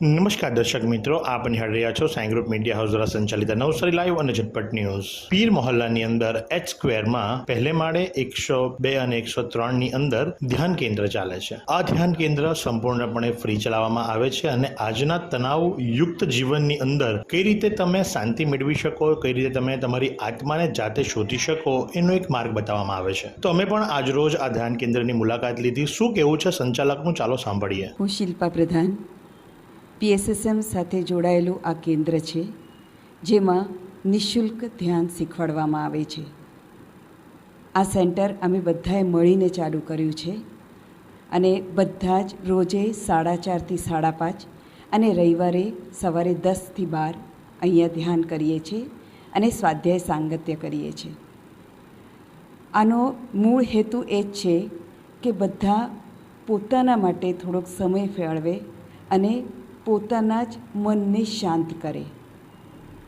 નમસ્કાર દર્શક મિત્રો, આપ નિહાળ રહ્યા છો સાઈ ગ્રુપ મીડિયા હાઉસ દ્વારા સંચાલિત નવસારી લાઈવ અને ઝટપટ ન્યૂઝ. પીર મોહલ્લાની અંદર એચ સ્ક્વેરમાં પહેલે માળે એકસો બે અને એકસો ત્રણની અંદર ધ્યાન કેન્દ્ર ચાલે છે. આ ધ્યાન કેન્દ્ર સંપૂર્ણપણે ફ્રી ચલાવવામાં આવે છે અને આજના તણાવ યુક્ત જીવનની અંદર કઈ રીતે તમે શાંતિ મેળવી શકો, કઈ રીતે તમે તમારી આત્માને જાતે શોધી શકો, એનો એક માર્ગ બતાવવામાં આવે છે. તો અમે પણ આજરોજ આ ધ્યાન કેન્દ્રની મુલાકાત લીધી. શું કેવું છે સંચાલકનું? ચાલો સાંભળીએ. હું શિલ્પા પ્રધાન. પીએસએસએમ સાથે જોડાયેલું આ કેન્દ્ર છે, જેમાં નિઃશુલ્ક ધ્યાન શીખવાડવામાં આવે છે. આ સેન્ટર અમે બધાએ મળીને ચાલુ કર્યું છે અને બધા જ રોજે સાડા ચારથી સાડા પાંચ અને રવિવારે સવારે દસથી બાર અહીંયા ધ્યાન કરીએ છીએ અને સ્વાધ્યાય સાંગત્ય કરીએ છીએ. આનો મૂળ હેતુ એ જ છે કે બધા પોતાના માટે થોડોક સમય ફેળવે અને પોતાના જ મનને શાંત કરે.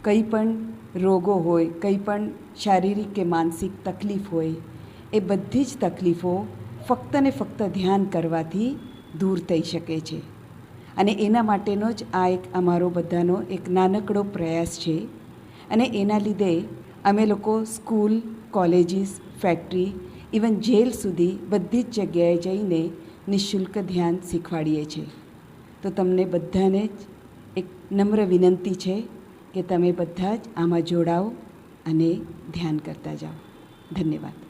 કંઈ પણ રોગો હોય, કંઈ પણ શારીરિક કે માનસિક તકલીફ હોય, એ બધી જ તકલીફો ફક્ત ને ફક્ત ધ્યાન કરવાથી દૂર થઈ શકે છે. અને એના માટેનો જ આ એક અમારો બધાનો એક નાનકડો પ્રયાસ છે. અને એના લીધે અમે લોકો school, colleges, factory, even jail સુધી બધી જ જગ્યાએ જઈને નિઃશુલ્ક ધ્યાન શીખવાડીએ છીએ. તો તમને બધાને જ એક નમ્ર વિનંતી છે કે તમે બધા જ આમાં જોડાઓ અને ધ્યાન કરતા જાઓ. ધન્યવાદ.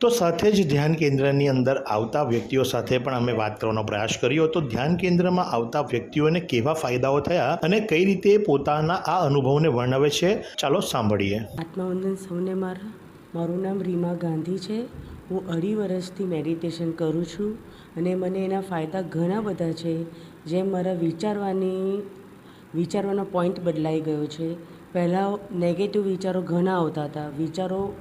તો સાથે જ ધ્યાન કેન્દ્રની અંદર આવતા વ્યક્તિઓ સાથે પણ અમે વાત કરવાનો પ્રયાસ કર્યો. તો ધ્યાન કેન્દ્રમાં આવતા વ્યક્તિઓને કેવા ફાયદાઓ થયા અને કઈ રીતે પોતાના આ અનુભવને વર્ણવે છે? ચાલો સાંભળીએ. આત્મવંદન સૌને મારા. મારું નામ રીમા ગાંધી છે. હું અઢી વર્ષથી મેડિટેશન કરું છું અને મને એના ફાયદા ઘણા બધા છે. જેમ મારા વિચારવાની, વિચારવાનો પોઈન્ટ બદલાઈ ગયો છે. પહેલાં નેગેટિવ વિચારો ઘણા આવતા હતા. વિચારો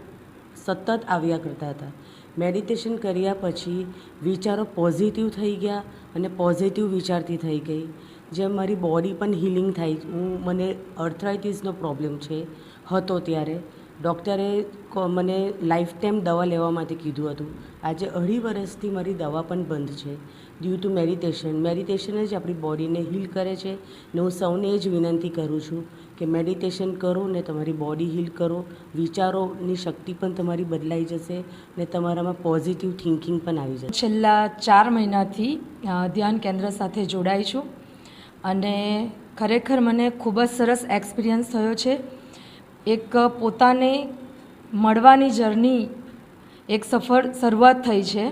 સતત આવ્યા કરતા હતા. મેડિટેશન કર્યા પછી વિચારો પોઝિટિવ થઈ ગયા અને પોઝિટિવ વિચારથી થઈ ગઈ. જેમ મારી બોડી પણ હિલિંગ થાય, હું, મને અર્થરાઇટિસનો પ્રોબ્લેમ છે, હતો ત્યારે. ડૉક્ટરે મને લાઈફ ટાઈમ દવા લેવા માટે કીધું હતું. આજે અઢી વર્ષથી મારી દવા પણ બંધ છે. ડ્યુ ટુ મેડિટેશન મેડિટેશન જ આપણી બોડીને હીલ કરે છે ને હું સૌને એ જ વિનંતી કરું છું. કે મેડિટેશન કરો ને તમારી બોડી હીલ કરો વિચારોની શક્તિ પણ તમારી બદલાઈ જશે ને તમારામાં પોઝિટિવ થિંકિંગ પણ આવી જશે. છેલ્લા ચાર મહિનાથી ધ્યાન કેન્દ્ર સાથે જોડાઈ છું અને ખરેખર મને ખૂબ જ સરસ એક્સપિરિયન્સ થયો છે. એક પોતાને મળવાની જર્ની એક સફળ શરૂઆત થઈ છે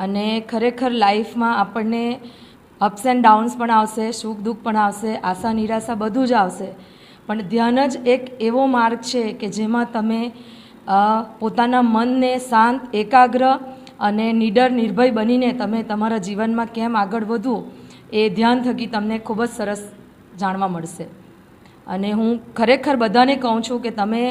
અને ખરેખર લાઈફમાં આપણને અપ્સ એન્ડ ડાઉન્સ પણ આવશે, સુખ દુઃખ પણ આવશે આશા નિરાશા બધું જ આવશે. પણ ધ્યાન જ એક એવો માર્ગ છે કે જેમાં તમે પોતાના મનને શાંત, એકાગ્ર અને નિડર, નિર્ભય બનીને તમે તમારા જીવનમાં કેમ આગળ વધવું એ ધ્યાન થકી તમને ખૂબ જ સરસ જાણવા મળશે. અને હું ખરેખર બધાને કહું છું કે તમે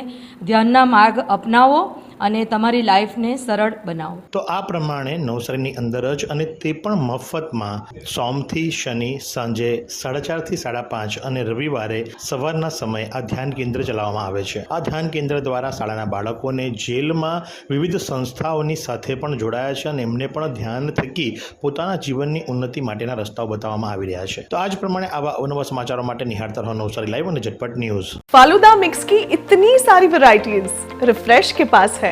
ધ્યાનના માર્ગ અપનાવો અને તમારી લાઈફને સરળ બનાવો તો આ પ્રમાણે નવસારીની અંદર જ અને તે પણ મફતમાં સોમથી શનિ સાંજે સાડા ચારથી સાડા પાંચ અને રવિવારે સવારના સમયે આ ધ્યાન કેન્દ્ર ચલાવવામાં આવે છે આ ધ્યાન કેન્દ્ર દ્વારા શાળાના બાળકોને જેલમાં વિવિધ સંસ્થાઓની સાથે પણ જોડાયા છે અને એમને પણ ધ્યાન થકી પોતાના જીવનની ઉન્નતિ માટેના રસ્તાઓ બતાવવામાં આવી રહ્યા છે તો આ જ પ્રમાણે આવા અવનવા સમાચારો માટે નિહાળતા રહો નવસારી લાઈવ અને ઝટપટ ન્યૂઝ फालूदा मिक्स की इतनी सारी वैरायटीज रिफ्रेश के पास है